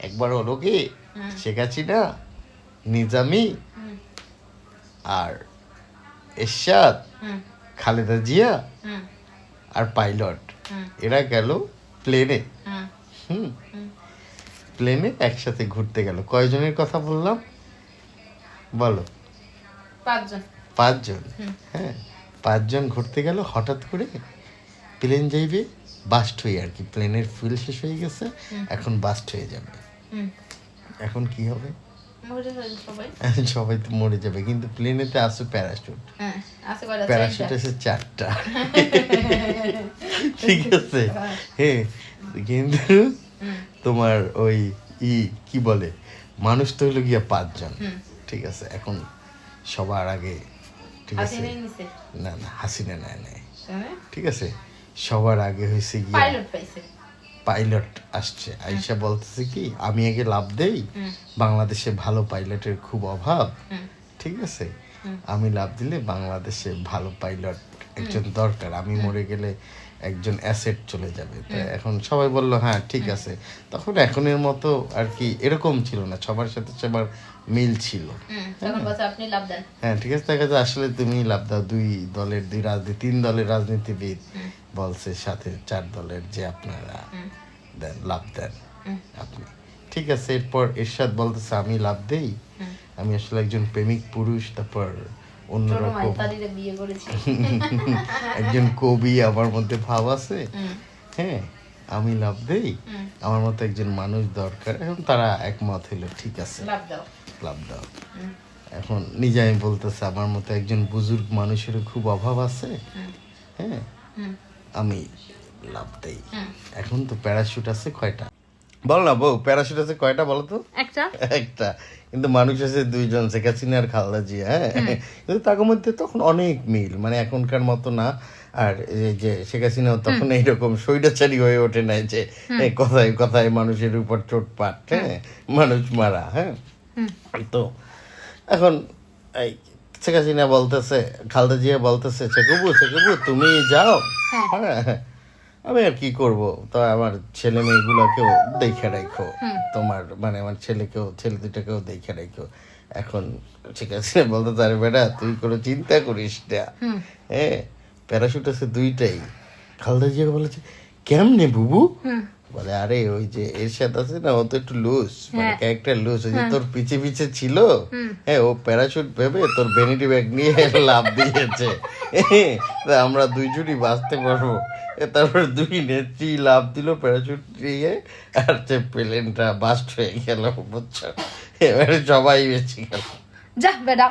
একবার হলো কি। শেখ হাসিনা নিজামি আর এরশাদ খালেদা জিয়া আর পাইলট। এরা গেল প্লেনে। হুম। প্লেনে একসাথে ঘুরতে গেল। কয়জনের কথা বললাম? বলো। পাঁচজন। পাঁচজন? হ্যাঁ। পাঁচজন ঘুরতে গেল হঠাৎ করে প্লেন যাইবে বাস্ট হয়ে আর কি। প্লেনের ফুয়েল শেষ হয়ে গেছে এখন বাস্ট হয়ে যাবে। এখন কি হবে? সবাই। তো মরে যাবে কিন্তু প্লেনেতে আছে প্যারাশুট প্যারাশুট। আছে চারটা। ঠিক আছে। হ্যাঁ কিন্তু তোমার ওই ই কি বলে? মানুষ তো হলো গিয়া পাঁচজন। ঠিক আছে এখন সবার আগে ঠিক আছে? না না হাসিনা নেয় নেয় ঠিক আছে? সবার আগে হয়েছে গিয়া পাইলট আসছে। আইসা বলতেছে কি আমি আগে লাভ দেই বাংলাদেশে ভালো পাইলটের খুব অভাব। ঠিক আছে? আমি লাভ দিলে বাংলাদেশে ভালো পাইলট একজন দরকার। আমি মরে গেলে একজন অ্যাসেট চলে যাবে। তো এখন সবাই বলল হ্যাঁ ঠিক আছে। তখন এখনের মতো আর কি এরকম ছিল না। সবার সাথে সবার মিল ছিল। দেন। হ্যাঁ ঠিক আছে। দেখা যায় আসলে তুমি লাভ দাও দুই দলের দুই রাজনীতি তিন দলের রাজনীতিবিদ। বলছে সাথে চার দলের যে আপনারা দেন লাভ দেন আপনি। ঠিক আছে এরপর এরশাদ বলতেছে আমি লাভ দেই। আমি আসলে একজন প্রেমিক পুরুষ তারপর অন্যরকম একজন কবি আমার মধ্যে ভাব আছে। হ্যাঁ আমি লাভ দেই। আমার মতো একজন মানুষ দরকার। এখন তারা একমত হইল ঠিক আছে। লাভ দাও। লাভ দাও। হুম। এখন নিজে আমি বলতেছে আমার মতো একজন বুজুর্গ মানুষেরও খুব অভাব আছে। হ্যাঁ আমি লাভ দেই। এখন তো প্যারাশুট আছে কয়টা? বল না বউ প্যারাশুট আছে কয়টা বলো তো? একটা। একটা। কিন্তু মানুষ আছে দুইজন শেখ হাসিনা আর খালেদা জিয়া হ্যাঁ? কিন্তু তার মধ্যে তখন অনেক মিল মানে এখনকার মতো না। আর এই যে শেখ হাসিনাও তখন এইরকম স্বৈরাচারী হয়ে ওঠে নাই যে কথায় কথায় মানুষের উপর চোটপাট হ্যাঁ? মানুষ মারা হ্যাঁ? তো এখন এই শেখ হাসিনা বলতেছে খালেদা জিয়া বলতেছে শেখবু শেখবু তুমি যাও। হ্যাঁ। হ্যাঁ আমি আর কি করব? তো আমার ছেলে মেয়েগুলোকেও দেখে রাখো। তোমার মানে আমার ছেলেকেও ছেলে দুটাকেও দেখে রাখো। এখন ঠিক আছে বলতে তারে বেটা তুই কোনো চিন্তা করিস না। হ্যাঁ প্যারাশুট আছে দুইটাই। খালদা জিয়া বলেছে কেমনে বুবু? বলে আরে ওই যে এরশাদ আছে না ও তো একটু লুজ মানে হ্যাঁ। ক্যারেক্টার লুজ ওই যে তোর পিছে পিছে ছিল হ্যাঁ ও প্যারাশুট ভেবে তোর ভ্যানিটি ব্যাগ নিয়ে লাভ দিয়েছে। আমরা দুইজনই বাঁচতে পারব। তারপর দুই নেত্রী লাভ দিল প্যারাশুট দিয়ে আর যে প্লেনটা বাস্ট হয়ে গেল বুঝছ? এবারে সবাই বেঁচে গেল। যা বেটা।